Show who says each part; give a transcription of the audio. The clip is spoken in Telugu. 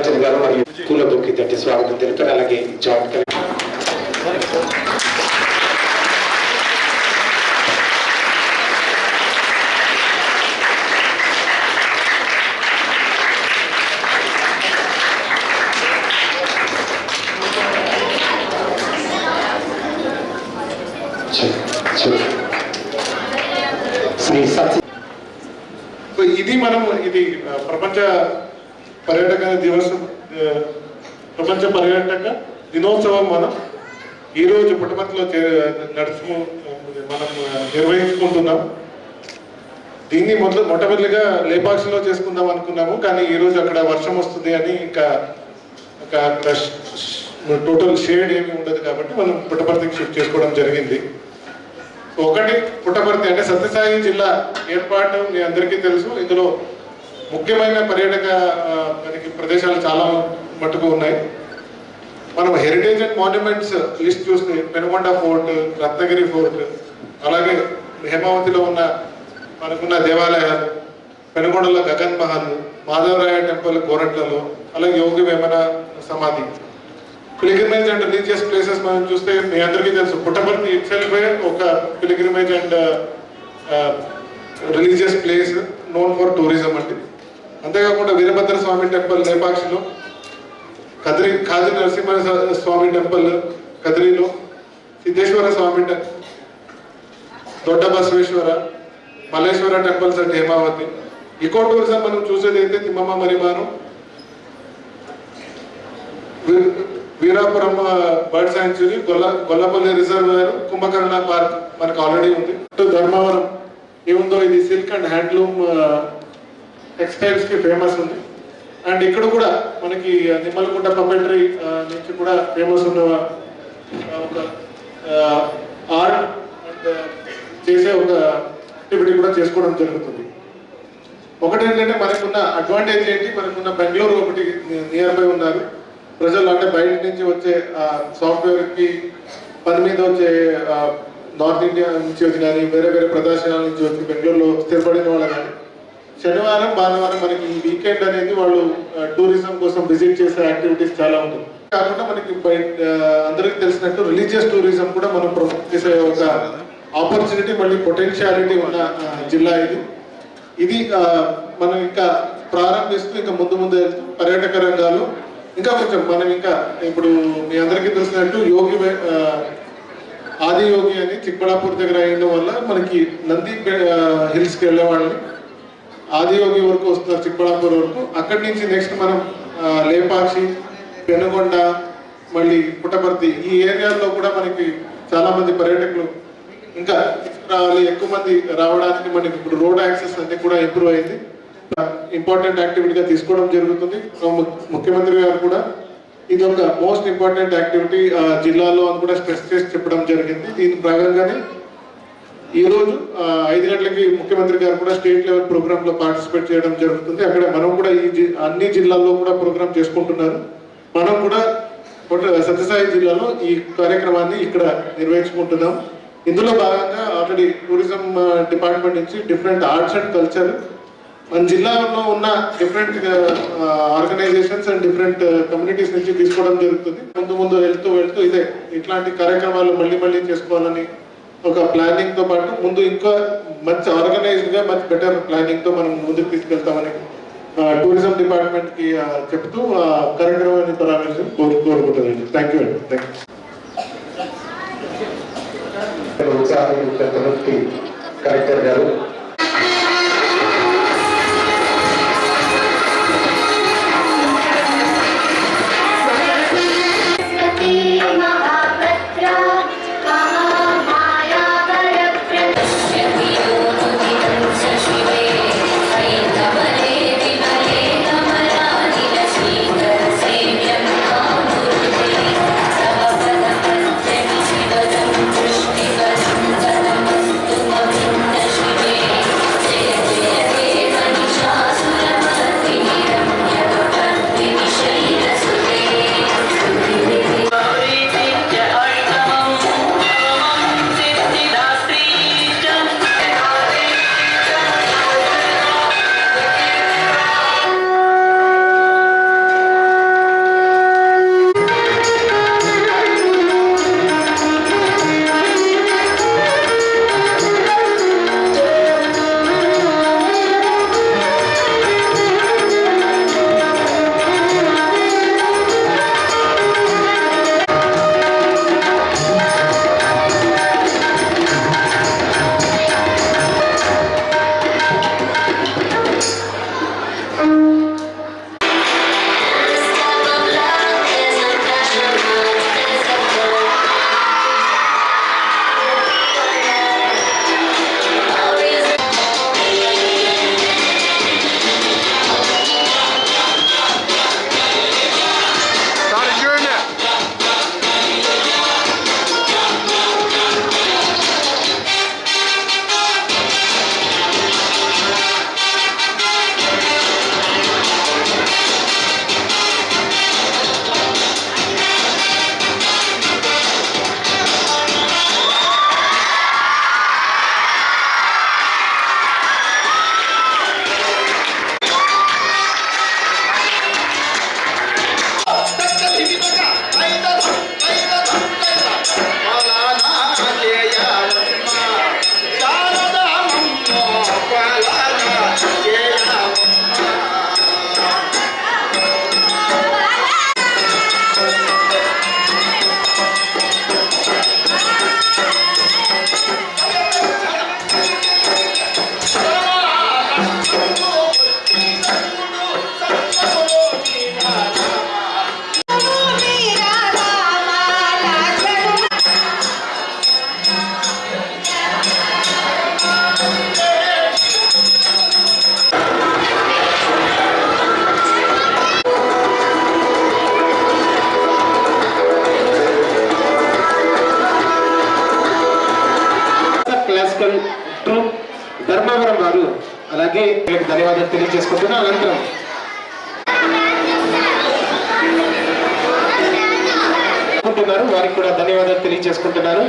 Speaker 1: కలెక్టర్ గారు మరియు పూల బొక్కి తట్టి స్వాగతం తెలుపుతారు. అలాగే జాయింట్ కలెక్టర్.
Speaker 2: ఇది మనం ఇది ప్రపంచ పర్యాటక దివసం ప్రపంచ పర్యాటక దినోత్సవం మనం ఈరోజు పుట్టపర్తిలో చే- నడుచు మనం నిర్వహించుకుంటున్నాం. దీన్ని మొదలు మొట్టమొదటిగా లేపాక్షిలో చేసుకుందాం అనుకున్నాము కానీ ఈరోజు అక్కడ వర్షం వస్తుంది అని ఇంకా ఒక అక్కడ టోటల్ షేడ్ ఏమి ఉండదు కాబట్టి మనం పుట్టపర్తికి షిఫ్ట్ చేసుకోవడం జరిగింది. ఒకటి పుట్టపర్తి అంటే సత్యసాయి జిల్లా ఏర్పాటు మీ అందరికీ తెలుసు. ఇందులో ముఖ్యమైన పర్యాటక మనకి ప్రదేశాలు చాలా మట్టుకు ఉన్నాయి. మనం హెరిటేజ్ అండ్ మాన్యుమెంట్స్ లిస్ట్ చూస్తే పెనుగొండ ఫోర్ట్ రత్నగిరి ఫోర్ట్ అలాగే హేమావతిలో ఉన్న మనకున్న దేవాలయాలు పెనుగొండలో గగన్ మహల్ మాధవరాయ టెంపుల్ కోరట్లలో అలాగే యోగి వేమన సమాధి. పిలిగ్రిమేజ్ అండ్ రిలీజియస్ ప్లేసెస్ మనం చూస్తే మీ అందరికీ తెలుసు పుట్టపర్తి ఇట్సెల్ఫే ఒక pilgrimage and religious place known for tourism అండి. అంతేకాకుండా వీరభద్ర స్వామి టెంపుల్ లేపాక్షిలో కదిరి కాది నరసింహ స్వామి temple కదిరిలో Siddheshwara Swami Dodda Basaveshwara Malleshwara temples and Hemavathi. Eco tourism మనం చూసేది అయితే Thimmamma Marimanu Veerapuram bird sanctuary Golla Gollapalli reservoir Kumbhakarna park మనకు ఆల్రెడీ ఉంది. ధర్మవరం ఏముందో ఇది సిల్క్ అండ్ హ్యాండ్లూమ్ టెక్స్టైల్స్కి ఫేమస్ ఉంది. అండ్ ఇక్కడ కూడా మనకి నిమ్మలకుంట పపెటరీ నుంచి కూడా ఫేమస్ ఉన్న ఒక ఆర్ట్ అండ్ చేసే ఒక యాక్టివిటీ కూడా చేసుకోవడం జరుగుతుంది. ఒకటి ఏంటంటే మనకున్న అడ్వాంటేజ్ ఏంటి? మనకున్న బెంగళూరు ఒకటి నియర్ బై ఉన్నారు. ప్రజలు అంటే బయట నుంచి వచ్చే సాఫ్ట్వేర్కి పని మీద వచ్చే నార్త్ ఇండియా నుంచి వచ్చి కానీ వేరే వేరే ప్రదేశాల నుంచి వచ్చి బెంగళూరులో స్థిరపడిన వాళ్ళు కానీ శనివారం భానువారం మనకి ఈ వీకెండ్ అనేది వాళ్ళు టూరిజం కోసం విజిట్ చేసే యాక్టివిటీస్ చాలా ఉంటుంది కాకుండా మనకి బయట అందరికీ తెలిసినట్టు రిలీజియస్ టూరిజం కూడా మనం ప్రమోట్ చేసే ఒక ఆపర్చునిటీ మళ్ళీ పొటెన్షియాలిటీ ఉన్న జిల్లా ఇది. ఇది మనం ఇంకా ప్రారంభిస్తూ ఇంకా ముందు ముందు వెళ్తూ పర్యాటక రంగాలు ఇంకా కొంచెం మనం ఇంకా ఇప్పుడు మీ అందరికీ తెలిసినట్టు యోగి ఆది యోగి అని చిక్బళాపూర్ దగ్గర అయ్యడం వల్ల మనకి నంది హిల్స్కి వెళ్ళే వాళ్ళని ఆదియోగి వరకు వస్తున్నారు చిక్బళాపూర్ వరకు. అక్కడి నుంచి నెక్స్ట్ మనం లేపాక్షి పెనుగొండ మళ్ళీ పుట్టపర్తి ఈ ఏరియాల్లో కూడా మనకి చాలా మంది పర్యాటకులు ఇంకా రావాలి ఎక్కువ మంది రావడానికి మనకి ఇప్పుడు రోడ్ యాక్సెస్ అన్ని కూడా ఇంప్రూవ్ అయింది. ఇంపార్టెంట్ యాక్టివిటీగా తీసుకోవడం జరుగుతుంది. ముఖ్యమంత్రి గారు కూడా ఇది ఒక మోస్ట్ ఇంపార్టెంట్ యాక్టివిటీ జిల్లాలో అని కూడా స్ట్రెస్ చేసి చెప్పడం జరిగింది. దీని భాగంగానే ఈ రోజు ఐదు గంటలకి ముఖ్యమంత్రి గారు కూడా స్టేట్ లెవెల్ ప్రోగ్రామ్లో పార్టిసిపేట్ చేయడం జరుగుతుంది. అక్కడ మనం కూడా ఈ జి- అన్ని జిల్లాల్లో కూడా ప్రోగ్రామ్ చేసుకుంటున్నారు. మనం కూడా సత్యసాయి జిల్లాలో ఈ కార్యక్రమాన్ని ఇక్కడ నిర్వహించుకుంటున్నాం. ఇందులో భాగంగా ఆల్రెడీ టూరిజం డిపార్ట్మెంట్ నుంచి డిఫరెంట్ ఆర్ట్స్ అండ్ కల్చర్. మన జిల్లాలో ఉన్న different organisations and different communities నుంచి తీసుకోవడం జరుగుతుంది. ముందు ముందు వెళ్తూ వెళ్తూ ఇదే ఇట్లాంటి కార్యక్రమాలు మళ్ళీ మళ్ళీ చేసుకోవాలని ఒక ప్లానింగ్తో పాటు ముందు ఇంకా మంచి ఆర్గనైజ్డ్గా మంచి బెటర్ ప్లానింగ్తో మనం ముందుకు తీసుకెళ్తామని టూరిజం డిపార్ట్మెంట్కి చెప్తూ ఆ కార్యక్రమాన్ని ప్రారంభించి కోరు కోరుకుంటానండి థ్యాంక్ యూ అండి థ్యాంక్ యూ
Speaker 1: కలెక్టర్ గారు
Speaker 3: ధన్యవాదాలు తెలియజేసుకుంటున్నా. అనంతరం అనుకుంటున్నారు. వారికి కూడా ధన్యవాదాలు తెలియజేసుకుంటున్నాను.